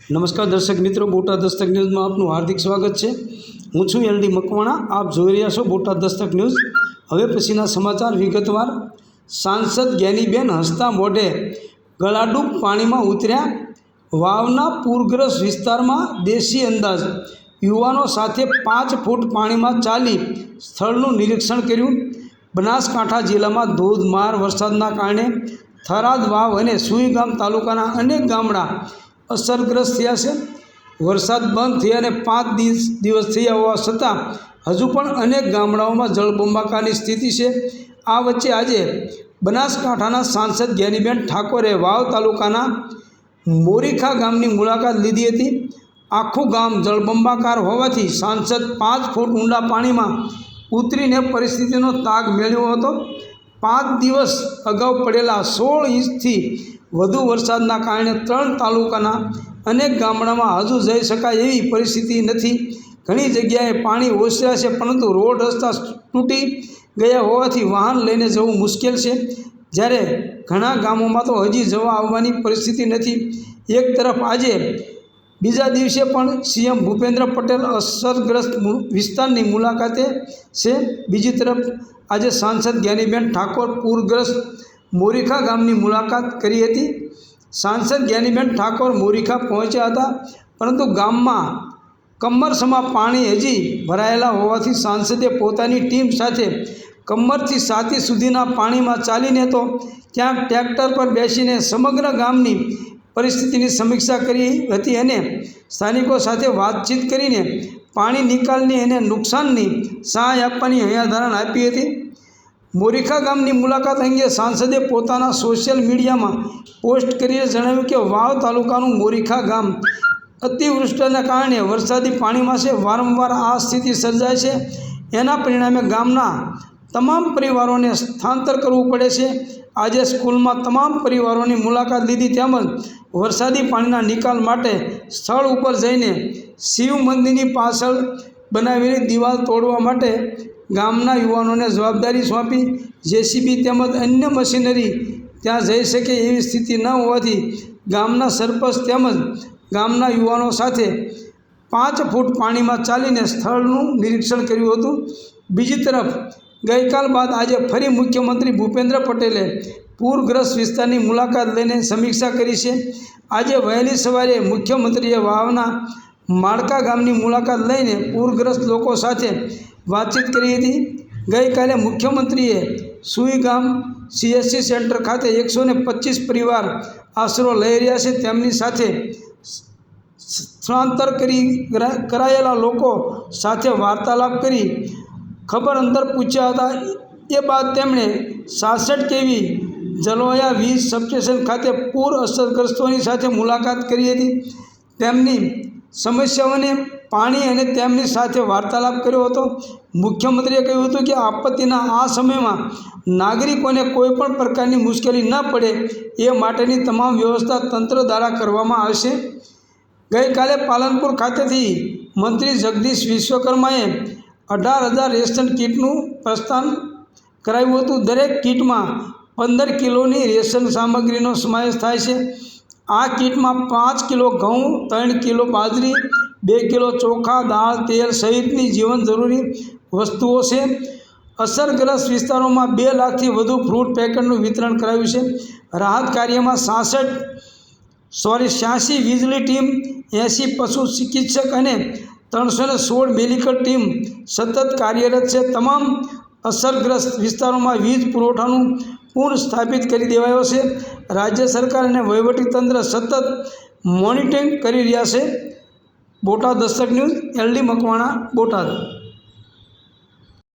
નમસ્કાર દર્શક મિત્રો, બોટાદ દસ્તક ન્યૂઝમાં આપનું હાર્દિક સ્વાગત છે. હું છું એલડી મકવાણા, આપ જોઈ રહ્યા છો બોટાદ દસ્તક ન્યૂઝ. હવે પછીના સમાચાર વિગતવાર. સાંસદ જ્ઞાનીબેન હસતા મોઢે ગળાડૂબ પાણીમાં ઉતર્યા. વાવના પૂરગ્રસ્ત વિસ્તારમાં દેશી અંદાજ. યુવાનો સાથે પાંચ ફૂટ પાણીમાં ચાલી સ્થળનું નિરીક્ષણ કર્યું. બનાસકાંઠા જિલ્લામાં ધોધમાર વરસાદના કારણે થરાદ વાવ અને સુઈગામ તાલુકાના અનેક ગામડા અસરગ્રસ્ત થયા છે. વરસાદ બંધ થયાને પાંચ દિવસ દિવસ થયા હોવા છતાં હજુ પણ અનેક ગામડાઓમાં જળબંબાકારની સ્થિતિ છે. આ વચ્ચે આજે બનાસકાંઠાના સાંસદ જ્ઞાનીબેન ઠાકોરે વાવ તાલુકાના મોરીખા ગામની મુલાકાત લીધી હતી. આખું ગામ જળબંબાકાર હોવાથી સાંસદ પાંચ ફૂટ ઊંડા પાણીમાં ઉતરીને પરિસ્થિતિનો તાગ મેળવ્યો હતો. પાંચ દિવસ અગાઉ પડેલા સોળ ઇંચથી વધુ વરસાદના કારણે ત્રણ તાલુકાના અનેક ગામડામાં હજુ જઈ શકાય એવી પરિસ્થિતિ નથી. ઘણી જગ્યાએ પાણી ઓસર્યા છે, પરંતુ રોડ રસ્તા તૂટી ગયા હોવાથી વાહન લઈને જવું મુશ્કેલ છે. જ્યારે ઘણા ગામોમાં તો હજી જવા આવવાની પરિસ્થિતિ નથી. એક તરફ આજે બીજા દિવસે પણ સીએમ ભૂપેન્દ્ર પટેલ અસરગ્રસ્ત વિસ્તારની મુલાકાતે છે. બીજી તરફ આજે સાંસદ જ્ઞાનીબેન ઠાકોર પૂરગ્રસ્ત મોરીખા ગામની મુલાકાત કરી હતી. સાંસદ જ્ઞાનીબેન ઠાકોર મોરીખા પહોંચ્યા હતા, પરંતુ ગામમાં કમરસમાં પાણી હજી ભરાયેલા હોવાથી સાંસદે પોતાની ટીમ સાથે કમરથી સાતી સુધીના પાણીમાં ચાલીને તો ક્યાંક ટ્રેક્ટર પર બેસીને સમગ્ર ગામની પરિસ્થિતિની સમીક્ષા કરી હતી અને સ્થાનિકો સાથે વાતચીત કરીને પાણી નિકાલની અને નુકસાનની સહાય આપવાની હૈયાધારણ આપી હતી. મોરીખા ગામની મુલાકાત અંગે સાંસદે પોતાના સોશિયલ મીડિયામાં પોસ્ટ કરીને જણાવ્યું કે વાવ તાલુકાનું મોરીખા ગામ અતિવૃષ્ટિના કારણે વરસાદી પાણીમાં છે, વારંવાર આ સ્થિતિ સર્જાય છે. એના પરિણામે ગામના તમામ પરિવારોને સ્થાંતર કરવું પડે છે. આજે સ્કૂલમાં તમામ પરિવારોની મુલાકાત લીધી તેમજ વરસાદી પાણીના નિકાલ માટે સ્થળ ઉપર જઈને શિવ મંદિરની પાછળ બનાવેલી દિવાલ તોડવા માટે ગામના યુવાનોને જવાબદારી સોંપી, જેસીબી તેમજ અન્ય મશીનરી ત્યાં જઈ શકે એવી સ્થિતિ ન હોવાથી ગામના સરપંચ તેમજ ગામના યુવાનો સાથે પાંચ ફૂટ પાણીમાં ચાલીને સ્થળનું નિરીક્ષણ કર્યું હતું. બીજી તરફ, ગઈકાલ બાદ આજે ફરી મુખ્યમંત્રી ભૂપેન્દ્ર પટેલે પૂરગ્રસ્ત વિસ્તારની મુલાકાત લઈને સમીક્ષા કરી છે. આજે વહેલી સવારે મુખ્યમંત્રીએ વાવના માળકા ગામની મુલાકાત લઈને પૂરગ્રસ્ત લોકો સાથે વાતચીત કરી હતી. ગઈકાલે મુખ્યમંત્રીએ સુઈ ગામ સીએસસી સેન્ટર ખાતે એકસો ને પચીસ પરિવાર આશરો લઈ રહ્યા છે. તેમની સાથે સ્થળાંતર કરી કરાયેલા લોકો સાથે વાર્તાલાપ કરી ખબર અંતર પૂછ્યા હતા. એ બાદ તેમણે સાસઠ કેવી જલોયા વીજ સબસ્ટેશન ખાતે પૂર અસરગ્રસ્તોની સાથે મુલાકાત કરી હતી. તેમની સમસ્યાઓને પાણી અને તેમની સાથે વાર્તાલાપ કર્યો હતો. મુખ્યમંત્રીએ કહ્યું હતું કે આપત્તિના આ સમયમાં નાગરિકોને કોઈ પણ પ્રકારની મુશ્કેલી ન પડે એ માટેની તમામ વ્યવસ્થા તંત્ર દ્વારા કરવામાં આવશે. ગઈકાલે પાલનપુર ખાતેથી મંત્રી જગદીશ વિશ્વકર્માએ અઢાર હજાર રેશન કીટનું પ્રસ્થાન કરાવ્યું હતું. દરેક કીટમાં પંદર કિલોની રેશન સામગ્રીનો સમાવેશ થાય છે. આ કીટમાં પાંચ કિલો ઘઉં, ત્રણ કિલો બાજરી, બે કિલો ચોખા, દાળ, તેલ સહિતની જીવન જરૂરી વસ્તુઓ છે. અસરગ્રસ્ત વિસ્તારોમાં બે લાખથી વધુ ફ્રૂટ પેકેટનું વિતરણ કરાયું છે. રાહત કાર્યમાં સાસઠ, સોરી, છ્યાસી વીજળી ટીમ, એંસી પશુ ચિકિત્સક અને ત્રણસો ને સોળ મેડિકલ ટીમ સતત કાર્યરત છે. તમામ અસરગ્રસ્ત વિસ્તારોમાં વીજ પુરવઠાનું પુનઃ સ્થાપિત કરી દેવાયો છે. રાજ્ય સરકાર અને વહીવટીતંત્ર સતત મોનિટરિંગ કરી રહ્યા છે. Botad Dastak news, L D Makwana, Botad.